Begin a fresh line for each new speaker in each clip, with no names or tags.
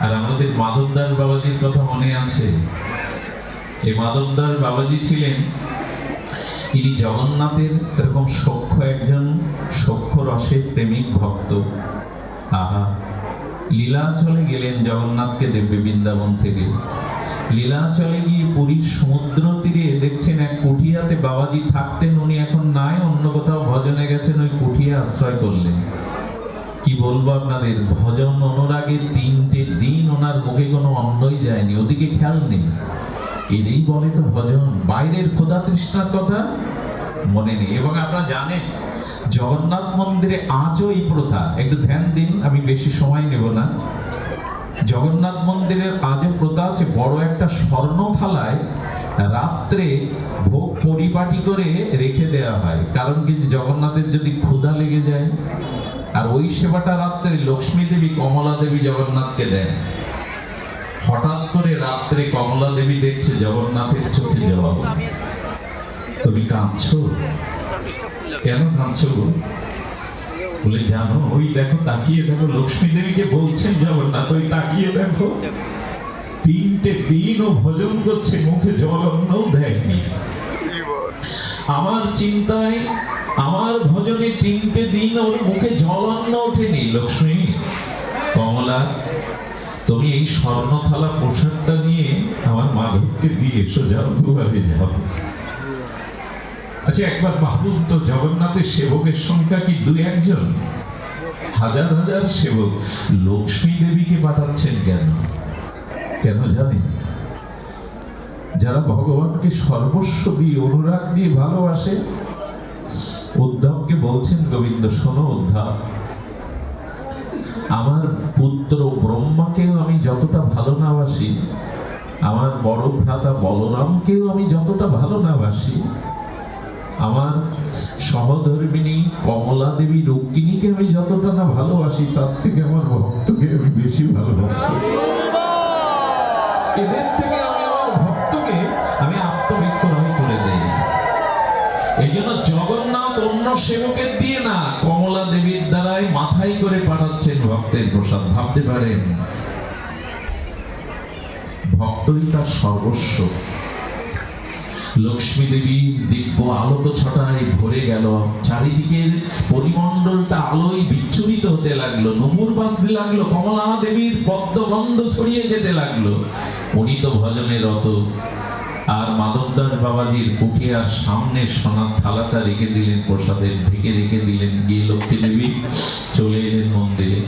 আর আমাদের মাধবদাস বাবাজির কথা মনে আছে? এই মাধবদাস বাবাজি ছিলেন তিনি জগন্নাথের এরকম সখ্য একজন সখ্য রসের প্রেমিক ভক্ত। আহা লীলাচলে গেলেন জগন্নাথকে দেবে বৃন্দাবন থেকে। লীলাচলে গিয়ে পুরীর সমুদ্র তীরে দেখছেন এক কুঠিয়াতে বাবাজি থাকতেন, উনি এখন নাই, অন্য কোথাও ভজনে গেছেন, ওই কুঠিয়া আশ্রয় করলেন। কি বলব আপনাদের? ভজন অনুরাগে তিনটে দিন ওনার মুখে কোনো অন্নই যায়নি, ওদিকে খেয়াল নেই। এরই বলে তো ভজন, বাইরের ক্ষুধা তৃষ্ণার কথা মনে নেই। এবং আপনারা জানেন, জগন্নাথ মন্দিরে আজও এই প্রথা, একটু ধ্যান দিন, আমি বেশি সময় নেব না। জগন্নাথ মন্দিরের আজও প্রথা আছে বড় একটা স্বর্ণ থালায় রাত্রে ভোগ পরিপাটি করে রেখে দেওয়া হয়। কারণ কি জগন্নাথের যদি ক্ষুধা লেগে যায় আর ওই সেবাটা রাত্রে লক্ষ্মী দেবী কমলা দেবী জগন্নাথকে দেন। হঠাৎ করে রাত্রে কমলা দেবী দেখছে জগন্নাথের চোখে জল। তুমি কাঁদছো? কেন কাঁদছো গো? বলে জানো ওই দেখো তাকিয়ে দেখো লক্ষ্মী দেবীকে বলছেন জগন্নাথ ওই তাকিয়ে দেখো তিনটে দিন ও ভজন করছে মুখে জল অন্নও দেয়নি। আমার চিন্তায় আমার ভজনে তিনটে দিন ওর মুখে জলন্ন ওঠেনি লক্ষ্মী, কমলা, তুমি এই স্বর্ণ থালা পোশাকটা নিয়ে আমার মাধবকে দিয়ে এসো, যাও, দুয়ারে যাও। আচ্ছা একবার ভাবুন তো জগন্নাথের সেবকের সংখ্যা কি দুই একজন? হাজার হাজার সেবক লক্ষ্মী দেবীকে পাঠাচ্ছেন কেন? কেন জানেন যারা ভগবানকে সর্বস্ব দিয়ে, অনুরাগ দিয়ে ভালোবাসে উদ্ধবকে বলছেন, গোবিন্দ, শোনো উদ্ধব। আমার পুত্র ব্রহ্মাকেও আমি যতটা ভালো না বাসি, আমার বড় ভ্রাতা বলরামকেও আমি যতটা ভালো না বাসি, আমার সহধর্মিনী কমলা দেবী রুক্মিণীকে আমি যতটা না ভালোবাসি, তার থেকে আমার ভক্তকে আমি বেশি ভালোবাসি। এদের থেকে আমি আমার ভক্তকে আমি আত্মবিক্রয় করে দেই। এই জন্য জগন্নাথ অন্য সেবকের দিয়ে না কমলা দেবীর দ্বারাই মাথায় করে পাঠাচ্ছেন ভক্তের প্রসাদ। ভাবতে পারেন, ভক্তই তার সর্বস্ব। লক্ষ্মী দেবীর দিব্য আলোক ছটায় ভরে গেল। চারিদিকের পরিমণ্ডলটা আলোয় বিচ্ছুরিত হতে লাগল। নুপুর বাজতে লাগল, কমলা দেবীর পদ্মগন্ধ ছড়িয়ে যেতে লাগল। উনি তো ভজনে রত আর মাধবদাস বাবাজির কুঠিয়ার সামনে সোনার থালাটা রেখে দিলেন, প্রসাদের ঢেকে রেখে দিলেন। গিয়ে লক্ষ্মী দেবী চলে এলেন মন্দিরে।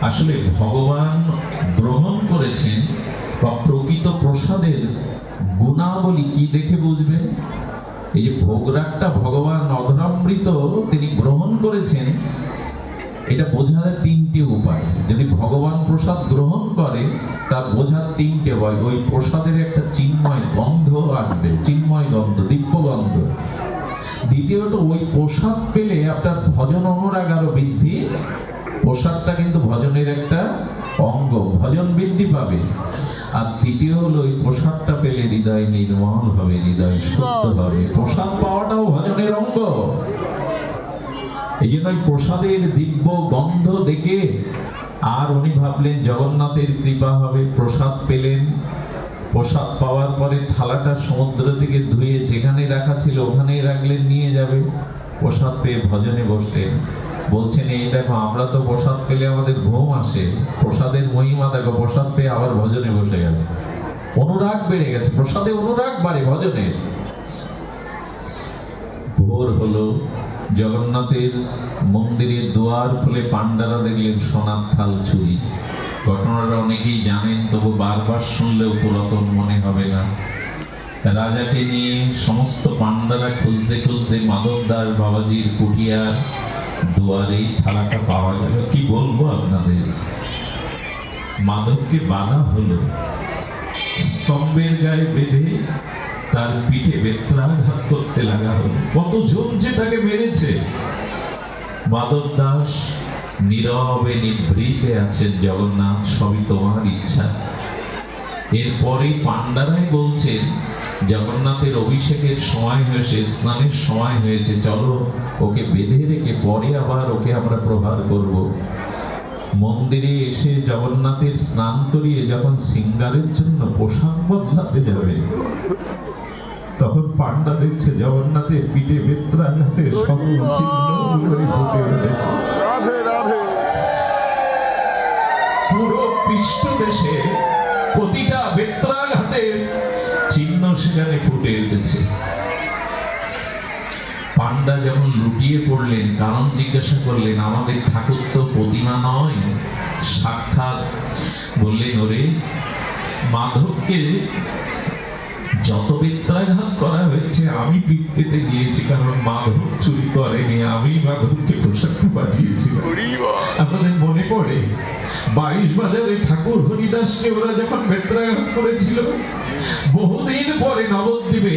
আসলে ভগবান গ্রহণ করেছেন বা প্রকৃত প্রসাদের গুণাবলী কি দেখে বুঝবেন? এই যে ভোগরাগটা ভগবান অধরামৃত, তিনি গ্রহণ করেছেন এটা বোঝার তিনটে উপায়। যদি ভগবান প্রসাদ গ্রহণ করে তা বোঝার তিনটে হয় ওই প্রসাদের একটা চিন্ময় গন্ধ আসবে চিন্ময় গন্ধ দিব্য গন্ধ। দ্বিতীয়ত ওই প্রসাদ পেলে আপনার ভজন অনুরাগ আরও বৃদ্ধি। প্রসাদটা কিন্তু ভজনের একটা অঙ্গ ভজন বৃদ্ধি পাবে। আর তৃতীয় হলো ওই প্রসাদটা পেলে হৃদয় নির্মল হবে হৃদয় শুদ্ধ হবে। প্রসাদ পাওয়াটাও ভজনের অঙ্গ। এই জন্য প্রসাদের দিব্য গন্ধ দেখে আর উনি ভাবলেন জগন্নাথের কৃপা হবে। প্রসাদ পেলেন। প্রসাদ পাওয়ার পরে থালাটা সমুদ্র থেকে ধুয়ে যেখানে রাখা ছিল ওখানেই রাখলেন, নিয়ে যাবে। প্রসাদ পেয়ে ভজনে বসলেন। বলছেন, এই দেখো, আমরা তো প্রসাদ পেলে আমাদের ঘুম আসে। প্রসাদের মহিমা দেখো, প্রসাদ পেয়ে আবার ভজনে বসে গেছে। অনুরাগ বেড়ে গেছে। প্রসাদে অনুরাগ বাড়ে ভজনে। ভোর হলো। জগন্নাথের মন্দিরের দুয়ার খুলে পান্ডারা দেখলেন সোনার থাল চুরি। ঘটনাটা অনেকেই জানেন, তবু বারবার শুনলেও পুরাতন মনে হবে না। রাজাকে নিয়ে সমস্ত পান্ডারা খুঁজতে খুঁজতে মাধব দাস বাবাজির কুটিয়ার দুয়ারেই থালাটা পাওয়া গেল। কি বলব আপনাদের? মাধবকে বাধা হলো। স্তম্ভের গায়ে বেঁধে তার পিঠে বেত্রাঘাত করতে লাগা হলো। কত জন যে তাকে মেরেছে। মাধব দাস নীরবে নিভৃতে আছেন জগন্নাথ, সবই তোমার ইচ্ছা। এরপরে পান্ডারাই বলছেন, জগন্নাথের অভিষেকের সময় হয়েছে, স্নানের সময় হয়েছে, চলো ওকে বেঁধে রেখে পরে আবার ওকে আমরা প্রহার করব। মন্দিরে এসে জগন্নাথের স্নান করিয়ে যখন সিঙ্গারের জন্য পোশাক বদলাতে যাবে তখন পান্ডা দেখছে জগন্নাথের পিঠে বেত্রাঘাতে সকল চিহ্ন করে ফুটে উঠেছে।
রাধে রাধে।
পুরো প্রতিটা বেত্রাঘাতের চিহ্ন সেখানে ফুটে উঠেছে। পান্ডা যখন লুটিয়ে পড়লেন কারণ জিজ্ঞাসা করলেন আমাদের ঠাকুর তো প্রতিমা নয়? সাক্ষাৎ বললেন ওরে মাধবকে যত করা হয়েছে আমি গিয়েছি কারণ মাধব চুরি করেনি আমি মাধবকে পাঠিয়েছিলাম আমাদের মনে পড়ে বাইশ বাজারে ঠাকুর হরিদাসকে ওরা যখন বেত্রাঘাত করেছিল বহুদিন পরে নবদ্বীপে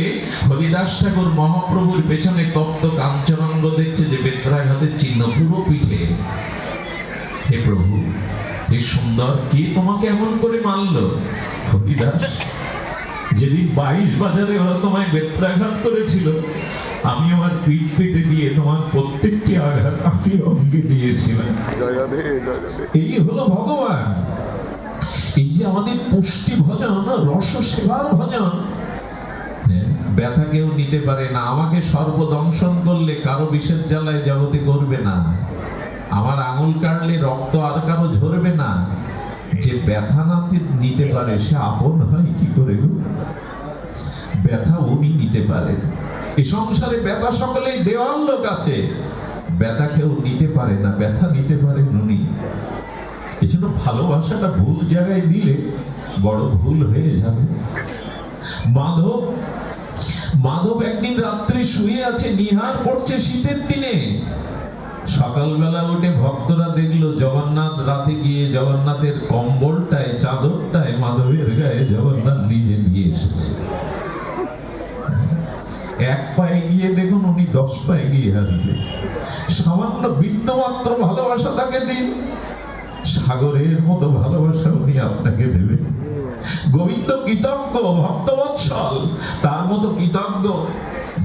হরিদাস ঠাকুর মহাপ্রভুর পেছনে তপ্ত কাঞ্চনাঙ্গ দেখছে যে বেত্রাঘাতের চিহ্ন পুরো পিঠে। হে প্রভু হে সুন্দর কে তোমাকে এমন করে মানলো হরিদাস? যেদিন বাইশ বাজারে ওরা তোমায় বেত্রাঘাত করেছিল আমি আমার পিঠ পেতে দিয়ে তোমার প্রত্যেকটি আঘাত আমি অঙ্গে দিয়েছিলাম। এই হলো ভগবান। এই যে আমাদের পুষ্টি ভজন রস সেবার ভজন হ্যাঁ, ব্যথা কেউ নিতে পারে না। আমাকে সর্বদংশন করলে কারও বিষের জ্বালায় জগতে করবে না। আমার আঙুল কাটলে রক্ত আর কারও ঝরবে না। যে ব্যথা না নিতে পারে, সে আপন হয় কি করে গো? ব্যথা উনি নিতে পারেন এ সংসারে ব্যথা সকলেই দেওয়ার লোক আছে। ব্যথা কেউ নিতে পারে না, ব্যথা নিতে পারেন উনি। এজন্য ভালোবাসাটা ভুল জায়গায় দিলে বড় ভুল হয়ে যাবে। মাধব মাধব একদিন রাত্রে শুয়ে আছে, নিহার পড়ছে শীতের দিনে। সকালবেলা উঠে ভক্তরা দেখল জগন্নাথ রাতে গিয়ে জগন্নাথের কম্বলটায়, চাদরটায় মাধবের গায়ে জগন্নাথ নিজে দিয়ে এসেছে। এক পায়ে গিয়ে দেখুন উনি দশ পায়ে গিয়ে আসবে সামান্য বিন্দুমাত্র ভালোবাসা তাকে দিন। সাগরের মতো ভালোবাসা উনি আপনাকে দেবেন। গোবিন্দ কৃতজ্ঞ, ভক্তবৎসল। তার মতো কৃতজ্ঞ,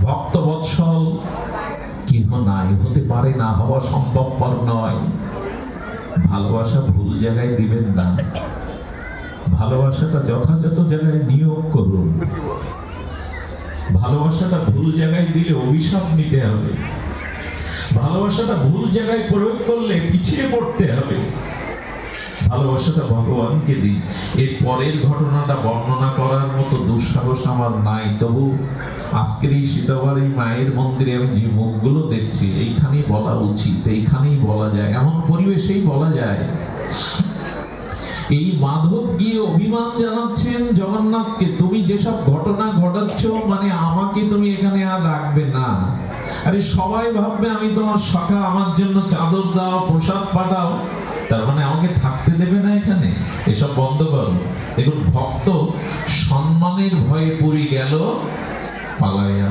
ভক্তবৎসল। কেহ নাই, হতে পারে না, হওয়া সম্ভবপর নয়। ভালোবাসা ভুল জায়গায় দিবেন না। ভালোবাসাটা যথাযথ জায়গায় নিয়োগ করুন। ভালোবাসাটা ভুল জায়গায় দিলে অভিশাপ নিতে হবে। ভালোবাসাটা ভুল জায়গায় প্রয়োগ করলে পিছিয়ে পড়তে হবে। ভালোবাসাটা ভগবানকে দিই এর পরের ঘটনাটা বর্ণনা করার মতো দুঃসাহস আমার নাই। তবু আজকের এই শীতবার এই মায়ের মন্দিরে আমি যে মুখগুলো দেখছি, এইখানেই বলা উচিত, এইখানেই বলা যায়। এমন পরিবেশেই বলা যায়। এই মাধব গিয়ে অভিমান জানাচ্ছেন জগন্নাথকে? তুমি যেসব ঘটনা ঘটাচ্ছ মানে আমাকে তুমি এখানে আর রাখবে না। আরে সবাই ভাববে, আমি তোমার সখা, আমার জন্য চাদর দাও প্রসাদ পাঠাও। তার মানে আমাকে থাকতে দেবে না এখানে? এসব বন্ধ করো। দেখুন, ভক্ত সম্মানের ভয়ে পুরি গেল পালাইয়া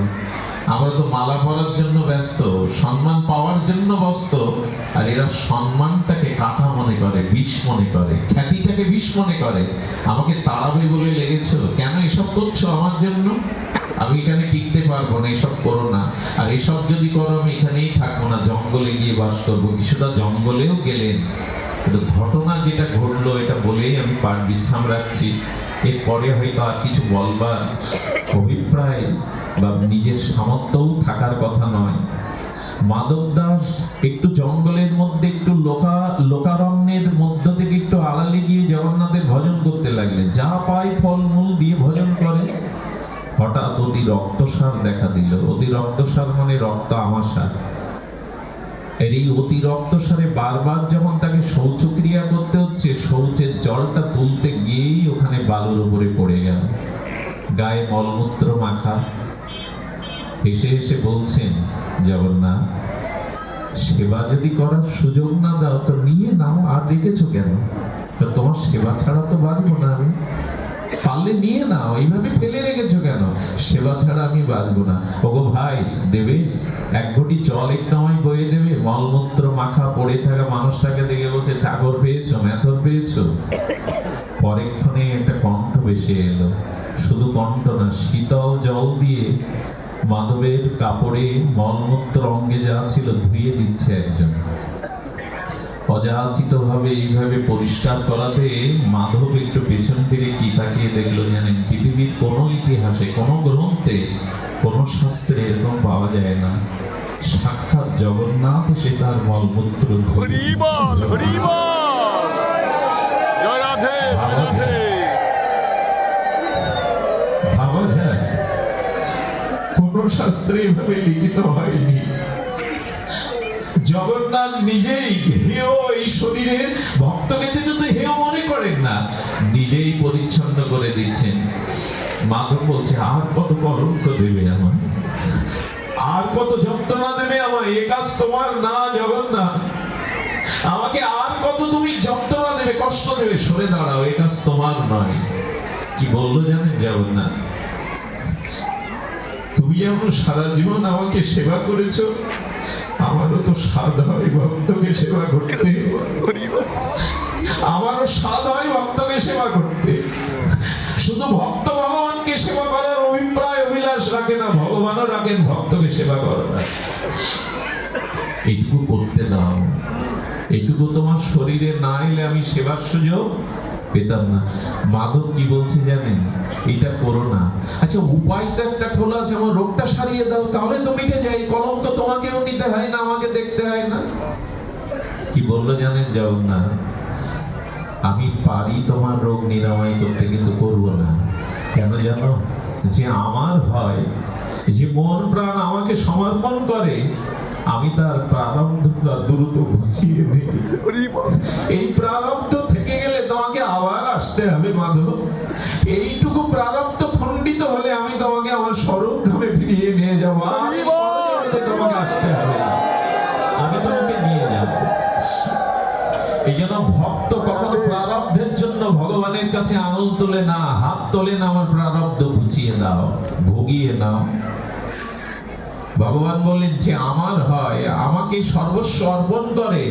আমরা তো মালা পরার জন্য ব্যস্ত, সম্মান পাওয়ার জন্য ব্যস্ত, আর এরা সম্মানটাকে কাটা মনে করে, বিষ মনে করে, খ্যাতিটাকে বিষ মনে করে। আমাকে তাড়াবে বলে লেগেছো, কেন এসব করছ আমার জন্য? আমি এখানে টিকতে পারব না, এসব করো না। আর এসব যদি করো, আমি এখানেই থাকব না, জঙ্গলে গিয়ে বাস করব। কিছুটা জঙ্গলেও গেলেন। কিন্তু ঘটনা যেটা ঘটলো, এটা বলেই আমি পার বিশ্রাম রাখছি। এরপরে হয়তো আর কিছু বলবার অভিপ্রায় বা নিজের সামর্থ্যও থাকার কথা নয়। মাধব দাস একটু জঙ্গলের মধ্যে, একটু লোকা, লোকারণ্যের মধ্য থেকে একটু আড়ালে গিয়ে জগন্নাথের ভজন করতে লাগলেন। যা পায় ফলমূল দিয়ে ভজন করে। হঠাৎ অতি রক্তসার দেখা দিল। অতি রক্তসার মানে রক্ত আমাশা এর এই অতি রক্তসারে বারবার যখন তাকে শৌচক্রিয়া করতে হচ্ছে, শৌচের জলটা তুলতে গিয়েই ওখানে বালুর উপরে পড়ে গেল। গায়ে মলমূত্র মাখা। হেসে হেসে বলছেন, জগন্নাথ, সেবা যদি করার সুযোগ না দাও তো নিয়ে নাও, আর রেখেছো কেন? তোমার সেবা ছাড়া তো বাঁচবো না আমি। পারলে নিয়ে নাও, এইভাবে ফেলে রেখেছো কেন? সেবা ছাড়া আমি বাঁচবো না। ওগো ভাই, দেবে? এক ঘটি জল একটু আমায় বয়ে দেবে। মলমূত্র মাখা পড়ে থাকা মানুষটাকে দেখে বলছে, চাকর পেয়েছ, মেথর পেয়েছ? পরেক্ষণে একটা কণ্ঠ বেশি এলো। শুধু কণ্ঠ না, শীতল জল দিয়ে মাধবের কাপড়ে মলমূত্র অঙ্গে যা ছিল ধুয়ে দিচ্ছে একজন। অযাচিত ভাবে এইভাবে পরিষ্কার করাতে মাধব একটু পেছন ফিরে কি তাকিয়ে দেখল জানেন? পৃথিবীর কোনো ইতিহাসে কোনো গ্রন্থে কোনো শাস্ত্রে এরকম পাওয়া যায় না। সাক্ষাৎ জগন্নাথ সে তার মলমূত্র ভাবা যায়। কোন শাস্ত্রে এভাবে লিখিত হয়নি। জগন্নাথ নিজেই হেয় এই শরীরের ভক্তকে তিনি তো হেয় মনে করেন না, নিজেই পরিচ্ছন্ন করে দিচ্ছেন। মাধব বলছে, আর কত কলঙ্ক দেবে আমার আর কত যন্ত্রণা দেবে আমার এ কাজ তোমার না জগন্নাথ। আমাকে আর কত তুমি যন্ত্রণা দেবে, কষ্ট দেবে? সরে দাঁড়াও, এ কাজ তোমার নয়। কি বলল জানেন জগন্নাথ? তুমি যেমন সারা জীবন আমাকে সেবা করেছ আমারও তো স্বাদ হয়, ভক্তকে সেবা করতে। আমারও স্বাদ হয় ভক্তকে সেবা করতে। শুধু ভক্ত ভগবানকে সেবা করার অভিপ্রায়, অভিলাষ রাখে না, ভগবানও রাখেন ভক্তকে সেবা করার। এইটুকু করতে দাও। এইটুকু তোমার শরীরে না এলে আমি সেবার সুযোগ পেতাম না। মাধব কি বলছে জানেন? এটা করো না। আচ্ছা উপায় তো একটা খোলা আছে আমার রোগটা সারিয়ে দাও তাহলে তো মিটে যায়। কলঙ্ক তোমাকেও নিতে হয় না আমাকে দেখতে হয় না। কি বলল জানেন জগন্নাথ? আমি পারি তোমার রোগ নিরাময় করতে কিন্তু করব না। কেন জানো? যে আমার হয় যে মন প্রাণ আমাকে সমর্পণ করে আমি তার প্রারব্ধটা দ্রুত গুছিয়ে নেই।
হরি
এই প্রারব্ধ থেকে আসতে হবে মাধব এইটুকু প্রারব্ধ খণ্ডিত হলে আমি তোমাকে আমার স্বরূপ ধামে ফিরিয়ে নিয়ে যাব। তোমাকে আসতে হবে। আমি তোমাকে নিয়ে যাব। এই জন্য ভক্ত কখনো প্রারব্ধের জন্য ভগবানের কাছে আঙুল তোলে না হাত তোলে না আমার প্রারব্ধ দাও ভুগিয়ে নাও ভগবান বললেন যে আমার হয় আমাকে সর্বস্ব অর্পণ করে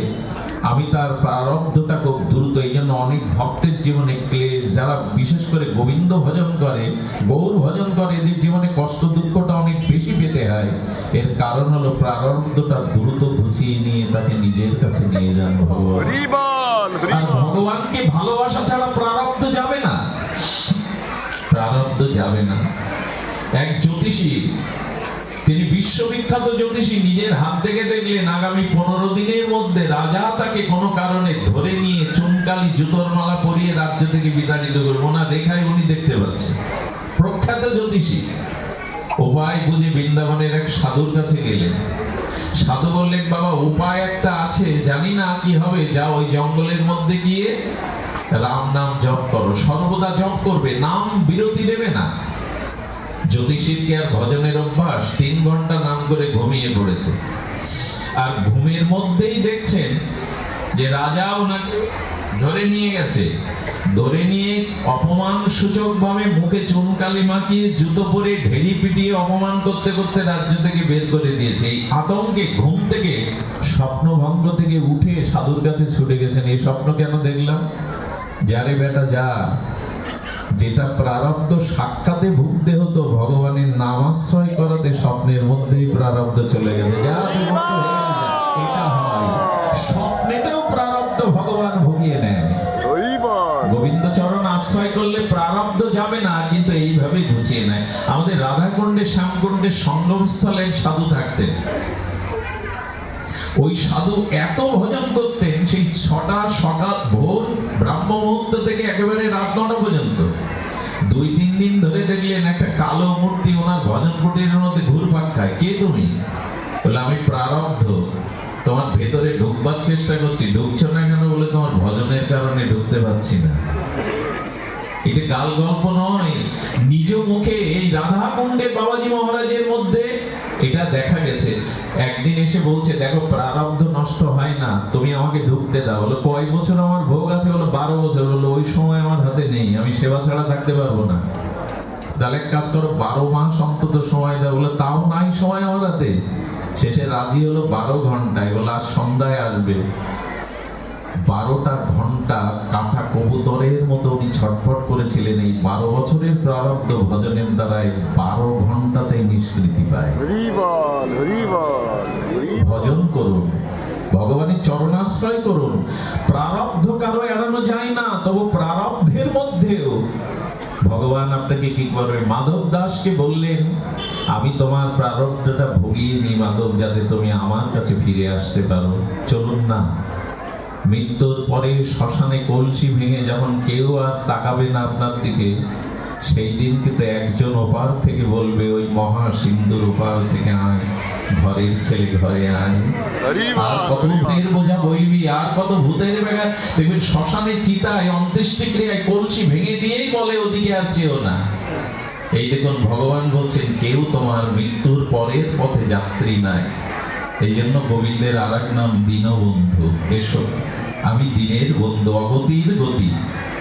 আমি তার প্রারব্ধটা খুব দ্রুত এই জন্য অনেক ভক্তের জীবনে ক্লেশ যারা বিশেষ করে গোবিন্দ ভজন করে গৌর ভজন করে এদের জীবনে কষ্ট দুঃখটা অনেক বেশি পেতে হয়। এর কারণ হলো প্রারব্ধটা দ্রুত গুছিয়ে নিয়ে তাকে নিজের কাছে নিয়ে যান আর ভগবানকে ভালোবাসা ছাড়া প্রারব্ধ যাবে না। প্রারব্ধ যাবে না। এক জ্যোতিষী তিনি বিশ্ববিখ্যাত জ্যোতিষী, নিজের হাত থেকে দেখলেন আগামী পনেরো দিনের মধ্যে রাজা তাকে কোনো কারণে ধরে নিয়ে চুনকালি জুতোর মালা পরিয়ে রাজ্য থেকে বিতাড়িত করবে। ওনার রেখায় উনি দেখতে পাচ্ছেন। প্রখ্যাত জ্যোতিষী। উপায় বুঝে বৃন্দাবনের এক সাধুর কাছে গেলেন। সাধু বললেন, বাবা, উপায় একটা আছে, জানি না কি হবে। যা ওই জঙ্গলের মধ্যে গিয়ে রাম নাম জপ করো। সর্বদা জপ করবে, নাম বিরতি দেবে না। জ্যোতিষীর কি আর ভজনের অভ্যাস তিন ঘণ্টা নাম করে ঘুমিয়ে পড়েছে। আর ঘুমের মধ্যেই দেখছেন যে রাজা ওনাকে ধরে নিয়ে গেছে। ধরে নিয়ে অপমান সূচক ভাবে মুখে চুনকালি মাখিয়ে জুতো পরে ঢেড়ি পিটিয়ে অপমান করতে করতে রাজ্য থেকে বের করে দিয়েছে। এই আতঙ্কে ঘুম থেকে, স্বপ্নভঙ্গ থেকে উঠে সাধুর কাছে ছুটে গেছেন। এই স্বপ্ন কেন দেখলাম? যারে বেটা যা যেটা প্রারব্ধ সাক্ষাতে ভুগতে হতো ভগবানের নামাশ্রয় করাতে স্বপ্নের মধ্যেই প্রারব্ধ চলে গেছে। এটা হয়। স্বপ্নেতেও প্রারব্ধ ভগবান ভুগিয়ে নেয়।
হরি বল
গোবিন্দ চরণ আশ্রয় করলে প্রারব্ধ যাবে না কিন্তু এইভাবে ঘুচিয়ে নেয়। আমাদের রাধাকুণ্ডে শ্যামকুণ্ডে সঙ্গমস্থলে এক সাধু থাকতেন। ওই সাধু এত ভজন করতেন সেই ছটা সকাল ভোর ব্রাহ্ম মুহূর্ত থেকে একেবারে রাত নটা পর্যন্ত। দুই, তিন দিন ধরে দেখলেন একটা কালো মূর্তি ওনার ভজন কুটিরের মধ্যে ঘুরপাক খায়। কে তুমি? বলে আমি প্রারব্ধ। তোমার ভেতরে ঢুকবার চেষ্টা করছি। ঢুকছো না কেন বলে তোমার ভজনের কারণে ঢুকতে পারছি না। এটা গাল গল্প নয়। নিজ মুখে এই রাধা কুণ্ডের বাবাজি মহারাজের মধ্যে দেখা গেছে। একদিন এসে বলছে, দেখো, প্রারব্ধ নষ্ট হয় না, তুমি আমাকে ঢুকতে দাও। বলো, কয় বছর আমার ভোগ আছে? বলো, বারো বছর। বলল ওই সময় আমার হাতে নেই, আমি সেবা ছাড়া থাকতে পারব না। তাহলে কাজ করো, বারো মাস অন্তত সময় দাও। বলে, তাও নাই সময় আমার হাতে। শেষে রাজি হলো বারো ঘন্টায়। বলে, আজ সন্ধ্যায় আসবে। বারোটা ঘণ্টা কাঁটা কবুতরের মতো উনি ছটফট করেছিলেন এই বারো বছরের প্রারব্ধ ভজনের দ্বারাই বারো ঘন্টাতেই নিষ্কৃতি পায়। ভজন করুন ভগবানের চরণাশ্রয় করুন। প্রারব্ধ কারও এড়ানো যায় না তবু প্রারব্ধের মধ্যেও। ভগবান আপনাকে কি করবে? মাধব দাসকে বললেন আমি তোমার প্রারব্ধটা ভুগিয়ে নি মাধব যাতে তুমি আমার কাছে ফিরে আসতে পারো। চলুন না মৃত্যুর পরে শ্মশানে কলসি ভেঙে যখন কেউ আর তাকাবে না আপনার দিকে সেই দিন কিন্তু একজন ওপার থেকে বলবে ওই মহা সিন্ধুর ওপার থেকে আয় ঘরের ছেলে ঘরে আয়। আর কত ভূতের বোঝা বইবি আর কত ভূতের বেগা দেখবেন শ্মশানে চিতায় অন্ত্যেষ্টি ক্রিয়ায় কলসি ভেঙে দিয়েই বলে ওদিকে আর চেও না। এই দেখুন ভগবান বলছেন কেউ তোমার মৃত্যুর পরের পথে যাত্রী নাই। এই জন্য গোবিন্দের আর এক নাম দীনবন্ধু এসো, আমি দিনের বন্ধু, অগতির গতি।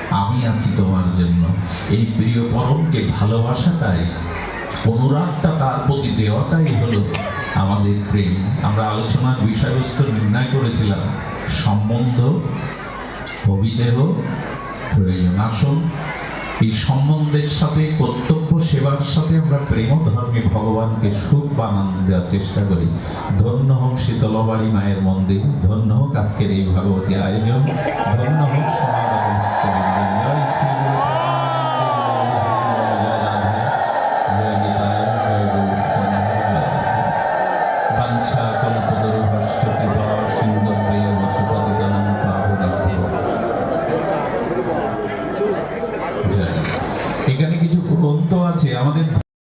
আমি আছি তোমার জন্য। এই প্রিয় পরমকে ভালোবাসাটাই, অনুরাগটা তার প্রতি দেওয়াটাই হলো আমাদের প্রেম। আমরা আলোচনার বিষয়বস্তু নির্ণয় করেছিলাম। সম্বন্ধ, অভিদেহ প্রয়োজন। আসুন এই সম্বন্ধের সাথে, কর্তব্য সেবার সাথে আমরা প্রেম ধর্মে ভগবানকে সুখ বানান দেওয়ার চেষ্টা করি ধন্য হোক শীতলবাড়ি মায়ের মন্দির, ধন্য হোক আজকের এই ভাগবতী আয়োজন, ধন্য হোক সমাগত।